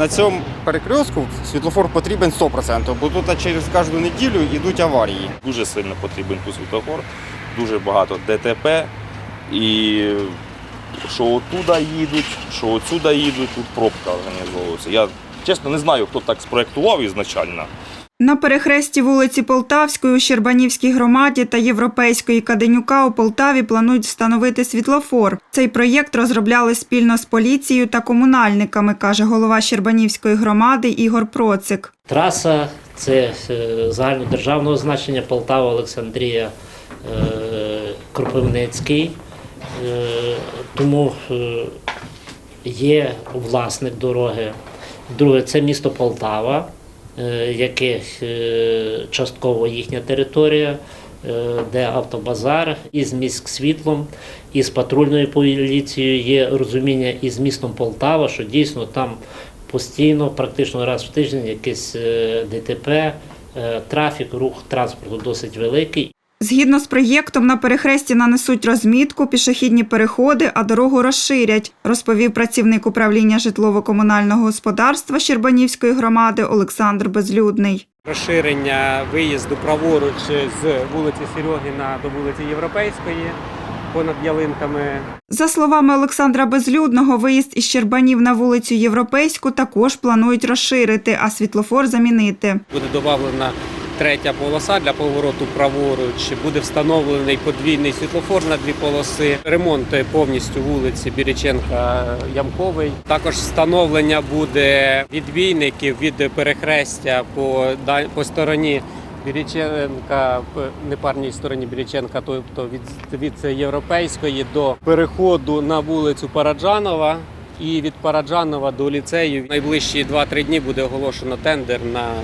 На цьому перекрестку світлофор потрібен 100%, бо тут через кожну неділю йдуть аварії. Дуже сильно потрібен тут світлофор, дуже багато ДТП. І що отуди їдуть, що отсюда їдуть, тут пробка організовується. Я чесно не знаю, хто так спроєктував ізначально. На перехресті вулиці Полтавської у Щербанівській громаді та Європейської Каденюка у Полтаві планують встановити світлофор. Цей проєкт розробляли спільно з поліцією та комунальниками, каже голова Щербанівської громади Ігор Процик. Траса це е, загальнодержавного значення Полтава, Олександрія, е, Кропивницький. Е, Тому є власник дороги. Друге, це місто Полтава, е, яке е, частково їхня територія, е, де автобазар із міськсвітлом, світлом, із патрульною поліцією є розуміння із містом Полтава, що дійсно там постійно, практично раз в тиждень, якесь ДТП, трафік, рух транспорту досить великий. Згідно з проєктом, на перехресті нанесуть розмітку, пішохідні переходи, а дорогу розширять, розповів працівник управління житлово-комунального господарства Щербанівської громади Олександр Безлюдний. розширення виїзду праворуч з вулиці Серьогіна до вулиці Європейської понад ялинками. За словами Олександра Безлюдного, виїзд із Щербанів на вулицю Європейську також планують розширити, а світлофор замінити. Буде додана третя полоса для повороту праворуч. Буде встановлений подвійний світлофор на дві полоси. Ремонт повністю вулиці Біріченка Ямковий. Також встановлення буде відбійників від перехрестя по, по стороні. Біріченка непарній стороні Біріченка, тобто від, від європейської до переходу на вулицю Параджанова. І від Параджанова до ліцею в найближчі 2-3 дні буде оголошено тендер на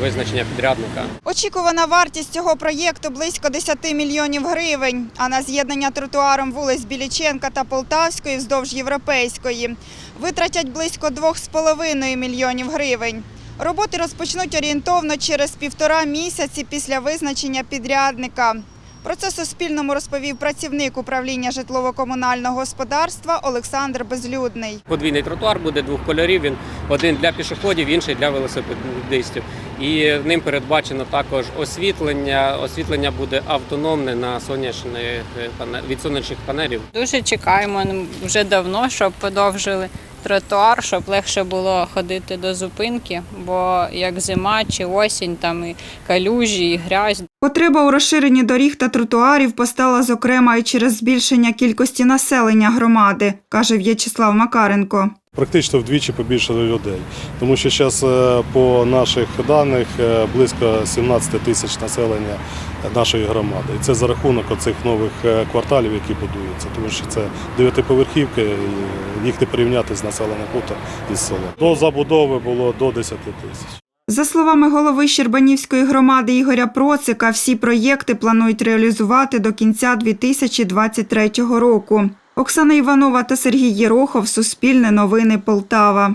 визначення підрядника. Очікувана вартість цього проєкту близько 10 мільйонів гривень, а на з'єднання тротуаром вулиць Біліченка та Полтавської вздовж Європейської витратять близько 2,5 мільйонів гривень. Роботи розпочнуть орієнтовно через півтора місяці після визначення підрядника. Про це Суспільному розповів працівник управління житлово-комунального господарства Олександр Безлюдний. Подвійний тротуар буде двох кольорів. Він один для пішоходів, інший для велосипедистів. І ним передбачено також освітлення. Освітлення буде автономне на сонячних е, пане- від сонячних панелів. Дуже чекаємо ну, вже давно, щоб подовжили тротуар, щоб легше було ходити до зупинки, бо як зима чи осінь, там і калюжі, і грязь. Потреба у розширенні доріг та тротуарів постала зокрема і через збільшення кількості населення громади, каже В'ячеслав Макаренко. Практично вдвічі побільшало людей, тому що зараз по наших даних е, близько 17 тисяч населення нашої громади. І це за рахунок оцих нових е, кварталів, які будуються, тому що це дев'ятиповерхівки, їх не порівняти з населеним пунктом із селом. До забудови було до 10 тисяч. За словами голови Щербанівської громади Ігоря Процика, всі проєкти планують реалізувати до кінця 2023 року. Оксана Іванова та Сергій Єрохов, Суспільне новини Полтава.